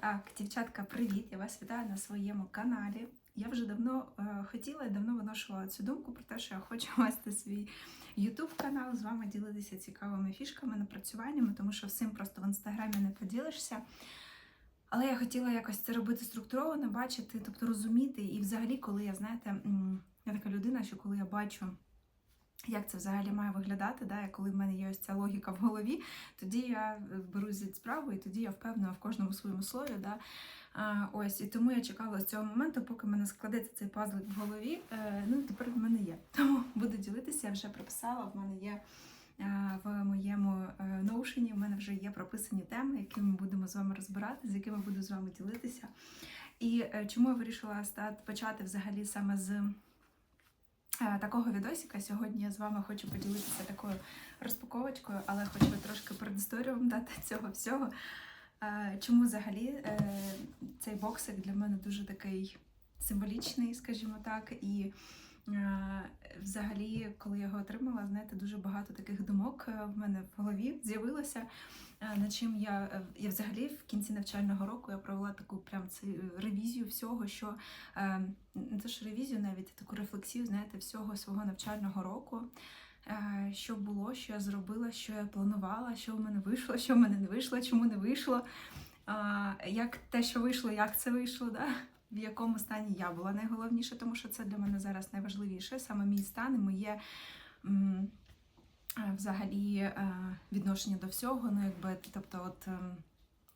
Так, дівчатка, привіт! Я вас вітаю на своєму каналі. Я вже давно е, хотіла і давно виношувала цю думку про те, що я хочу вести свій YouTube канал, з вами ділитися цікавими фішками, напрацюваннями, тому що всім просто в інстаграмі не поділишся. Але я хотіла якось це робити структуровано, бачити, тобто розуміти. І взагалі, коли я, знаєте, я така людина, що коли я бачу, як це взагалі має виглядати, да, коли в мене є ось ця логіка в голові, тоді я берусь за справу, і тоді я впевнена в кожному своєму слові. Да. А, ось, і тому я чекала з цього моменту, поки в мене складеться цей пазлик в голові. Е, ну, тепер в мене є. Тому буду ділитися, я вже прописала. В мене є е, в моєму е, ноушені, в мене вже є прописані теми, які ми будемо з вами розбирати, з якими буду з вами ділитися. І е, чому я вирішила стати почати взагалі саме з. Е, Такого відосика сьогодні я з вами хочу поділитися такою розпаковочкою, але хочу трошки предісторію вам дати цього всього. Е, Чому взагалі е, цей боксик для мене дуже такий символічний, скажімо так, і взагалі, коли я його отримала, знаєте, дуже багато таких думок е, в мене в голові з'явилося. е, Над чим я, е, я взагалі в кінці навчального року я провела таку прям цю ревізію всього, що е, не те, що ревізію, навіть таку рефлексію, знаєте, всього свого навчального року. е, Що було, що я зробила, що я планувала, що в мене вийшло, що в мене не вийшло, чому не вийшло. Як те, що вийшло, як це вийшло, да? В якому стані я була найголовніше, тому що це для мене зараз найважливіше, саме мій стан і моє е, взагалі е, відношення до всього. Ну, якби, тобто, от.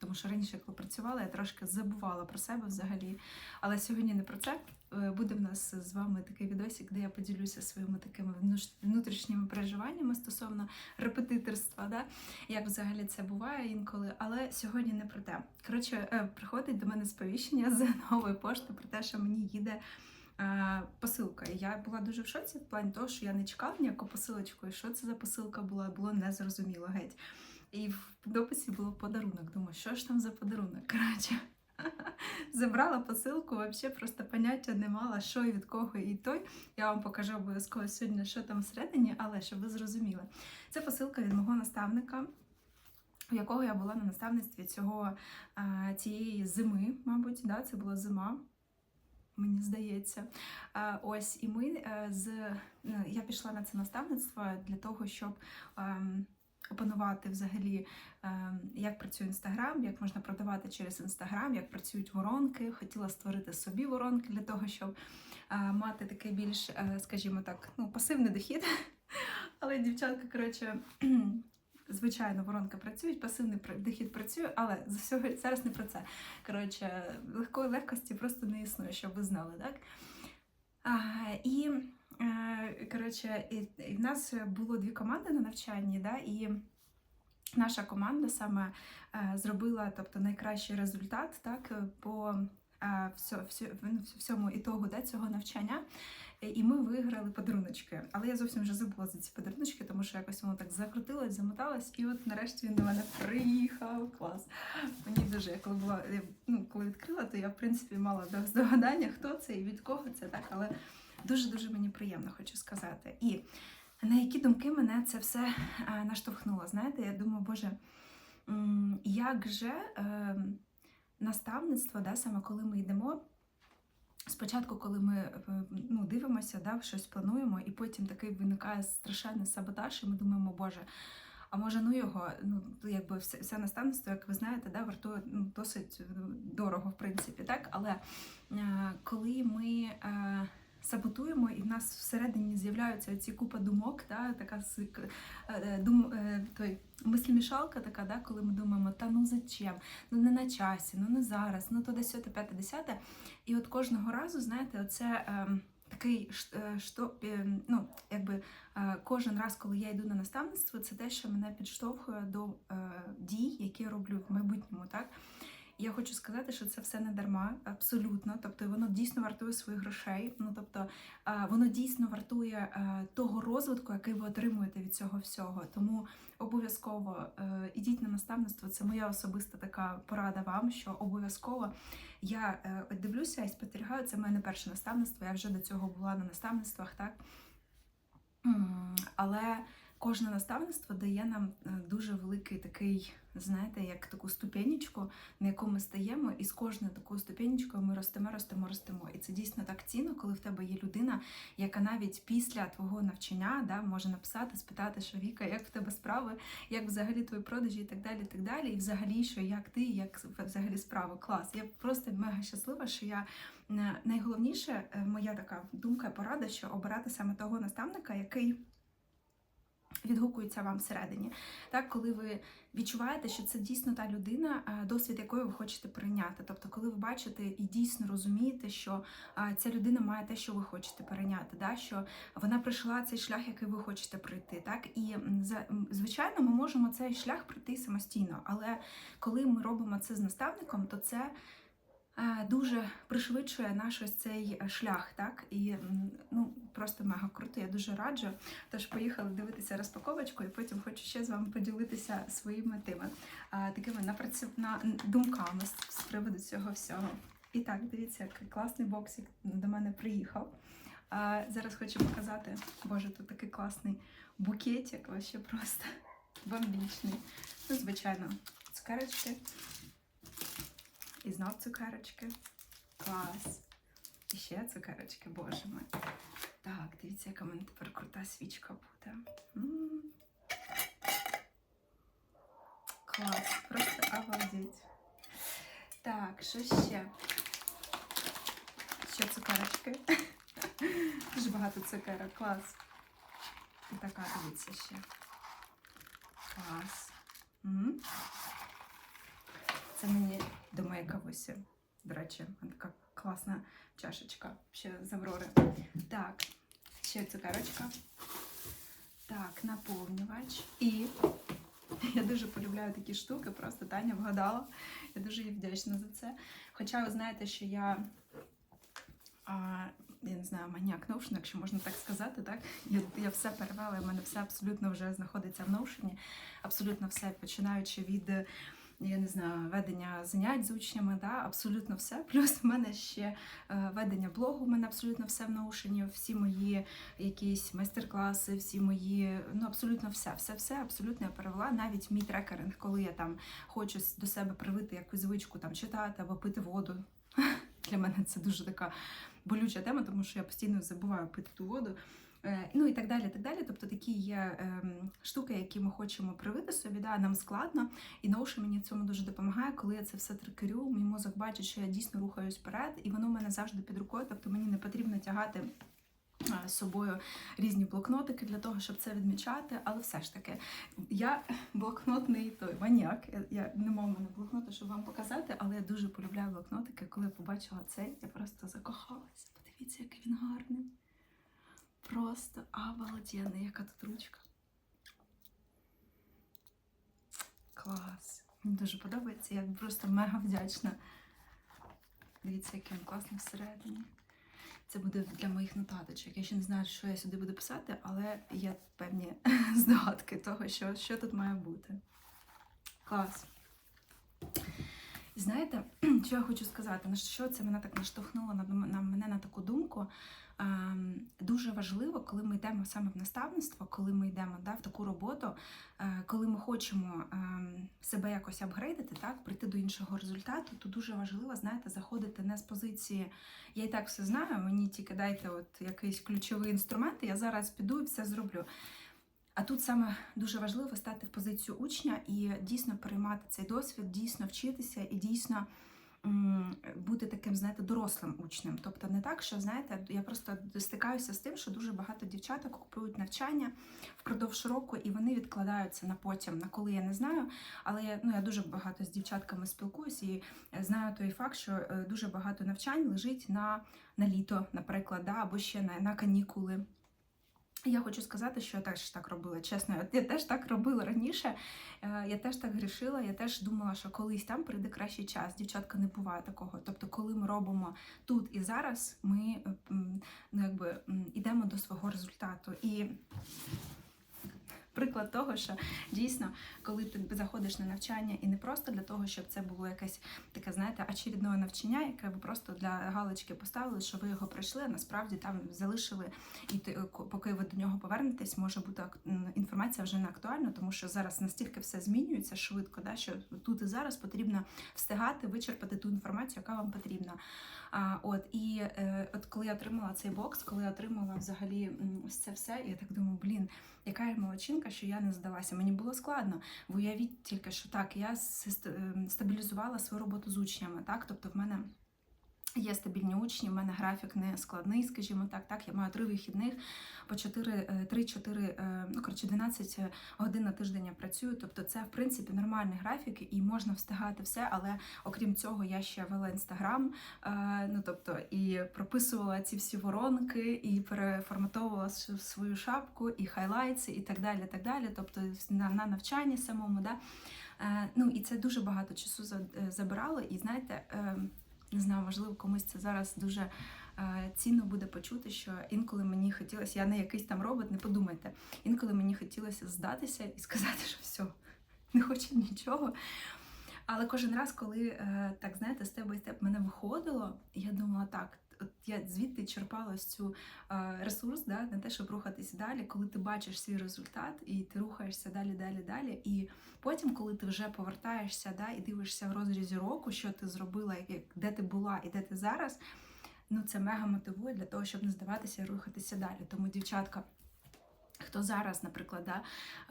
Тому що раніше, коли працювала, я трошки забувала про себе взагалі. Але сьогодні не про це. Е, Буде в нас з вами такий відосик, де я поділюся своїми такими внутрішніми переживаннями стосовно репетиторства, да? як взагалі це буває інколи. Але сьогодні не про те. Коротше, е, приходить до мене сповіщення з нової пошти про те, що мені їде. е, Посилка. Я була дуже в шоці в плані того, що я не чекала ніяку посилочку, і що це за посилка була, було незрозуміло геть. І в дописі було подарунок. Думаю, що ж там за подарунок? Коротше, забрала посилку, взагалі просто поняття не мала, що і від кого і той. Я вам покажу обов'язково сьогодні, що там всередині, але щоб ви зрозуміли. Це посилка від мого наставника. У якого я була на наставництві цього цієї зими, мабуть, да, це була зима, мені здається. Ось і ми е, з ну, я пішла на це наставництво для того, щоб ем, опанувати взагалі, ем, як працює інстаграм, як можна продавати через інстаграм, як працюють воронки. Хотіла створити собі воронки для того, щоб е, мати такий більш, е, скажімо так, ну, пасивний дохід. Але дівчатка, коротше. Звичайно, воронки працюють, пасивний дохід працює, але з всього зараз не про це. Коротше, легкої легкості просто не існує, щоб ви знали, так? А, і коротше, і, і в нас було дві команди на навчанні, да, і наша команда саме е, зробила тобто, найкращий результат так, по е, ну, всьому ітогу да, цього навчання. І ми виграли подаруночки. Але я зовсім вже забула за ці подаруночки, тому що якось воно так закрутилось, замоталось, і от нарешті він до мене приїхав. Клас. Мені дуже, я коли була, ну, коли відкрила, то я в принципі мала здогадання, хто це і від кого це, так, але дуже-дуже мені приємно, хочу сказати. І на які думки мене це все е, наштовхнуло. Знаєте, я думаю, боже, як же е, наставництво, да, саме коли ми йдемо. Спочатку, коли ми е, ну, дивимося, да, щось плануємо, і потім такий виникає страшенний саботаж, і ми думаємо, боже, а може ну його, ну якби все, все наставництво, як ви знаєте, да, вартує ну, досить дорого, в принципі, так. Але е, коли ми е, саботуємо, і в нас всередині з'являються ці купа думок, да, така к- е, дум, е, той мислімішалка така, да, коли ми думаємо, та ну зачем, ну не на часі, ну не зараз, ну то десяте, п'яте, десяте. І от кожного разу, знаєте, оце. Такий е, що, е, ну, якби е, кожен раз, коли я йду на наставництво, це те, що мене підштовхує до е, дій, які я роблю в майбутньому. Так? Я хочу сказати, що це все не дарма, абсолютно. Тобто воно дійсно вартує своїх грошей. Ну тобто е, воно дійсно вартує е, того розвитку, який ви отримуєте від цього всього. Тому обов'язково е, ідіть на наставництво. Це моя особиста така порада вам, що обов'язково я дивлюся і спостерігаю. Це в мене перше наставництво. Я вже до цього була на наставництвах, так. Але кожне наставництво дає нам е, дуже великий такий, знаєте, як таку ступенечку, на яку ми стаємо, і з кожною такою ступенечкою ми ростемо, ростемо, ростемо. І це дійсно так цінно, коли в тебе є людина, яка навіть після твого навчання да, може написати, спитати, що Віка, як в тебе справи, як взагалі твої продажі і так далі. І так далі. І взагалі, що як ти, як взагалі справи. Клас. Я просто мега щаслива, що я е, найголовніше, е, моя така думка порада, що обирати саме того наставника, який. Відгукується вам всередині, так коли ви відчуваєте, що це дійсно та людина, е, досвід якої ви хочете прийняти. Тобто, коли ви бачите і дійсно розумієте, що е, ця людина має те, що ви хочете перейняти, да? що вона пройшла цей шлях, який ви хочете пройти. Так і звичайно, ми можемо цей шлях пройти самостійно, але коли ми робимо це з наставником, то це. Е, Дуже пришвидшує наш ось цей е, шлях, так і ну просто мега круто. Я дуже раджу. Тож поїхали дивитися розпаковочку, і потім хочу ще з вами поділитися своїми тими такими напрацю... думками з, приводу цього всього. І так, дивіться, який класний боксик до мене приїхав. Зараз хочу показати. Боже, тут такий класний букетик, вообще просто бомбічний. Ну, звичайно, цукерочки. І знов цукерочки. Клас. І ще цукерочки, боже мой. Так, дивіться, яка в мене тепер крута свічка буде. Клас, просто обалдеть. Так, що ще? Ще цукерочки. Дуже багато цукерок, клас. І така, дивіться ще. Клас. М. Це мені до моєї. До речі, така класна чашечка ще з Аврори. Так, ще цукерочка. Так, наповнювач. І я дуже полюбляю такі штуки, просто Таня вгадала. Я дуже їй вдячна за це. Хоча ви знаєте, що я. А, я не знаю, маніак Notion, якщо можна так сказати, так? Я, я все перевела, в мене все абсолютно вже знаходиться в Notion. Абсолютно все, починаючи від я не знаю, ведення занять з учнями, да, абсолютно все. Плюс в мене ще е, ведення блогу, в мене абсолютно все в наушені, всі мої якісь майстер-класи, всі мої, ну абсолютно все, все, все, абсолютно я перевела. Навіть мій трекеринг, коли я там хочу до себе привити якусь звичку там читати або пити воду. Для мене це дуже така болюча тема, тому що я постійно забуваю пити ту воду. Е, Ну і так далі. так далі. Тобто такі є ем, штуки, які ми хочемо привити собі, да, нам складно. І Notion мені в цьому дуже допомагає, коли я це все трекерю. Мій мозок бачить, що я дійсно рухаюсь вперед, і воно в мене завжди під рукою. Тобто мені не потрібно тягати. е, З собою різні блокнотики для того, щоб це відмічати, але все ж таки, я блокнотний той маніак. Я, я не мав мене блокнота, щоб вам показати, але я дуже полюбляю блокнотики. Коли я побачила цей, я просто закохалася. Подивіться, який він гарний. Просто обалденний, яка тут ручка. Клас. Мені дуже подобається. Я просто мега вдячна. Дивіться, який він класний всередині. Це буде для моїх нотаточок. Я ще не знаю, що я сюди буду писати, але є певні здогадки того, що, що тут має бути. Клас. І Знаєте, що я хочу сказати? На що це мене так наштовхнуло на, на мене на таку думку? Ем, дуже важливо, коли ми йдемо саме в наставництво, коли ми йдемо да, в таку роботу, е, коли ми хочемо ем, себе якось апгрейдити, так, прийти до іншого результату, то дуже важливо, знаєте, заходити не з позиції я і так все знаю, мені тільки дайте от якийсь ключовий інструмент, я зараз піду і все зроблю. А тут саме дуже важливо стати в позицію учня і дійсно переймати цей досвід, дійсно вчитися і дійсно бути таким, знаєте, дорослим учнем. Тобто не так, що знаєте, я просто стикаюся з тим, що дуже багато дівчаток купують навчання впродовж року, і вони відкладаються на потім, на коли я не знаю. Але я, ну, я дуже багато з дівчатками спілкуюся і е, знаю той факт, що е, дуже багато навчань лежить на, на літо, наприклад, да, або ще на, на канікули. Я хочу сказати, що я теж так робила. Чесно, я- теж так робила раніше. Е, Я теж так грішила. Я теж думала, що колись там прийде кращий час. Дівчатка не буває такого. Тобто, коли ми робимо тут і зараз, ми е, ну, якби йдемо до свого результату. І приклад того, що дійсно, коли ти заходиш на навчання, і не просто для того, щоб це було якесь таке, знаєте, очередне навчання, яке ви просто для галочки поставили, що ви його пройшли, а насправді там залишили, і е, поки ви до нього повернетесь, може бути інформація вже не актуальна, тому що зараз настільки все змінюється швидко, да, що тут і зараз потрібно встигати вичерпати ту інформацію, яка вам потрібна. А, от і е, от коли я отримала цей бокс, коли я отримала взагалі ось це все, я так думаю, блін, яка я молодчинка, що я не здалася. Мені було складно. Бо уявіть тільки, що так, я ем, стабілізувала свою роботу з учнями, так, тобто в мене. Є стабільні учні, в мене графік не складний, скажімо так. Так, я маю три вихідних по 4, 3-4, ну коротше, 12 годин на тиждень я працюю. Тобто, це в принципі нормальний графік і можна встигати все. Але окрім цього, я ще вела інстаграм. Ну тобто, і прописувала ці всі воронки, і переформатовувала свою шапку, і хайлайтси, і так далі. так далі. Тобто на, на навчанні самому. Да? Е, Ну і це дуже багато часу за- е, забирало. І знаєте, е, не знаю, можливо, комусь це зараз дуже е, цінно буде почути, що інколи мені хотілося, я не якийсь там робот, не подумайте. Інколи мені хотілося здатися і сказати, що все, не хочу нічого. Але кожен раз, коли е, так знаєте, степ бай степ мене виходило, я думала, так, от я звідти черпала цю е, ресурс да, на те, щоб рухатись далі, коли ти бачиш свій результат і ти рухаєшся далі, далі, далі. І потім, коли ти вже повертаєшся да, і дивишся в розрізі року, що ти зробила, як- де ти була і де ти зараз, ну це мега мотивує для того, щоб не здаватися і рухатися далі. Тому, дівчатка. Хто зараз, наприклад, да,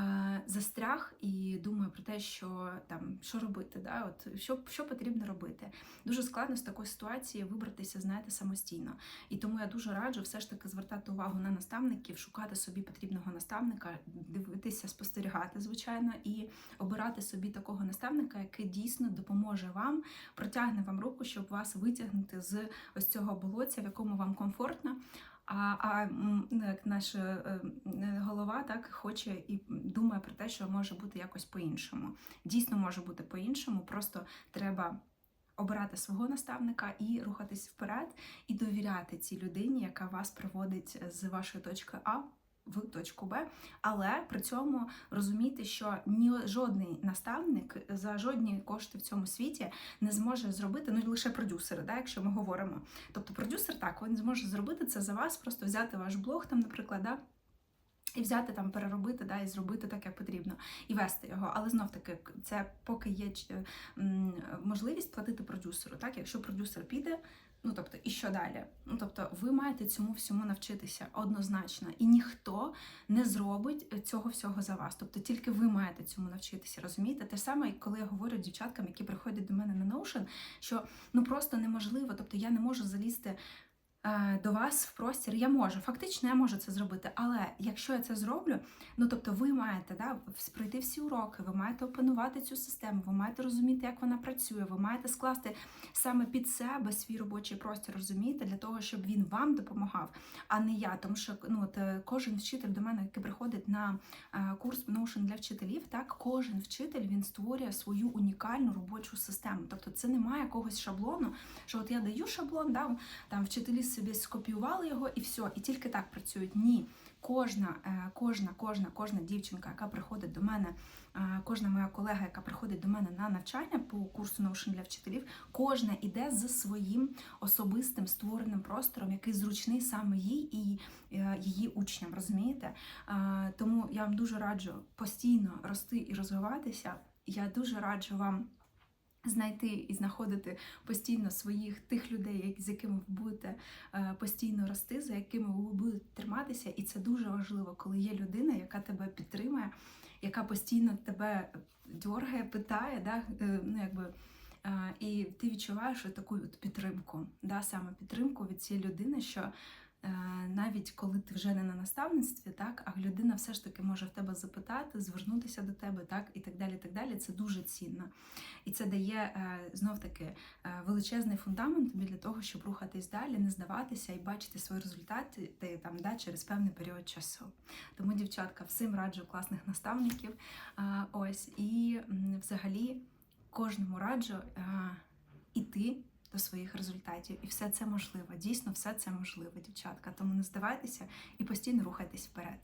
е, застряг і думає про те, що там що робити, да, от що, що потрібно робити. Дуже складно з такої ситуації вибратися, знаєте, самостійно. І тому я дуже раджу все ж таки звертати увагу на наставників, шукати собі потрібного наставника, дивитися, спостерігати, звичайно, і обирати собі такого наставника, який дійсно допоможе вам, протягне вам руку, щоб вас витягнути з ось цього болоця, в якому вам комфортно. А, а ну, наша е, голова так хоче і думає про те, що може бути якось по-іншому. Дійсно може бути по-іншому, просто треба обирати свого наставника і рухатись вперед, і довіряти цій людині, яка вас проводить з вашої точки А в точку Б, але при цьому розуміти, що ні жодний наставник за жодні кошти в цьому світі не зможе зробити, ну лише продюсери, да, якщо ми говоримо. Тобто продюсер так, він зможе зробити це за вас, просто взяти ваш блог, там, наприклад, да, і взяти там, переробити, да, і зробити так, як потрібно, і вести його. Але знов таки, це поки є можливість платити продюсеру. Так, якщо продюсер піде. Ну, тобто, і що далі? Ну, тобто, ви маєте цьому всьому навчитися однозначно, і ніхто не зробить цього всього за вас. Тобто, тільки ви маєте цьому навчитися, розумієте? Те ж саме, коли я говорю дівчаткам, які приходять до мене на Notion, що ну просто неможливо, тобто я не можу залізти. Е, До вас в простір я можу, фактично я можу це зробити. Але якщо я це зроблю, ну тобто ви маєте да, пройти всі уроки, ви маєте опанувати цю систему, ви маєте розуміти, як вона працює, ви маєте скласти саме під себе свій робочий простір, розумієте, для того, щоб він вам допомагав, а не я. Тому що ну, от, е, кожен вчитель до мене, який приходить на е, курс Notion для вчителів, так кожен вчитель він створює свою унікальну робочу систему. Тобто це немає якогось шаблону, що от я даю шаблон, да, там вчителі собі скопіювали його і все, і тільки так працюють. Ні. Кожна, е, кожна, кожна, кожна дівчинка, яка приходить до мене, е, кожна моя колега, яка приходить до мене на навчання по курсу Notion для вчителів, кожна іде з своїм особистим створеним простором, який зручний саме їй і е, її учням. Розумієте? Тому я вам дуже раджу постійно рости і розвиватися. Я дуже раджу вам. Знайти і знаходити постійно своїх тих людей, з якими ви будете е, постійно рости, за якими ви будете триматися, і це дуже важливо, коли є людина, яка тебе підтримує, яка постійно тебе дьоргає, питає, да, е, ну якби. е, І ти відчуваєш таку підтримку, да, саме підтримку від цієї людини, що навіть коли ти вже не на наставництві, так, а людина все ж таки може в тебе запитати, звернутися до тебе, так, і так далі. так далі. Це дуже цінно. І це дає е, знов таки е, величезний фундамент тобі для того, щоб рухатись далі, не здаватися і бачити свої результати ти, там, да, через певний період часу. Тому, дівчатка, всім раджу класних наставників. Ось і взагалі кожному раджу іти до своїх результатів. І все це можливо. Дійсно, все це можливо, дівчатка. Тому не здавайтеся і постійно рухайтесь вперед.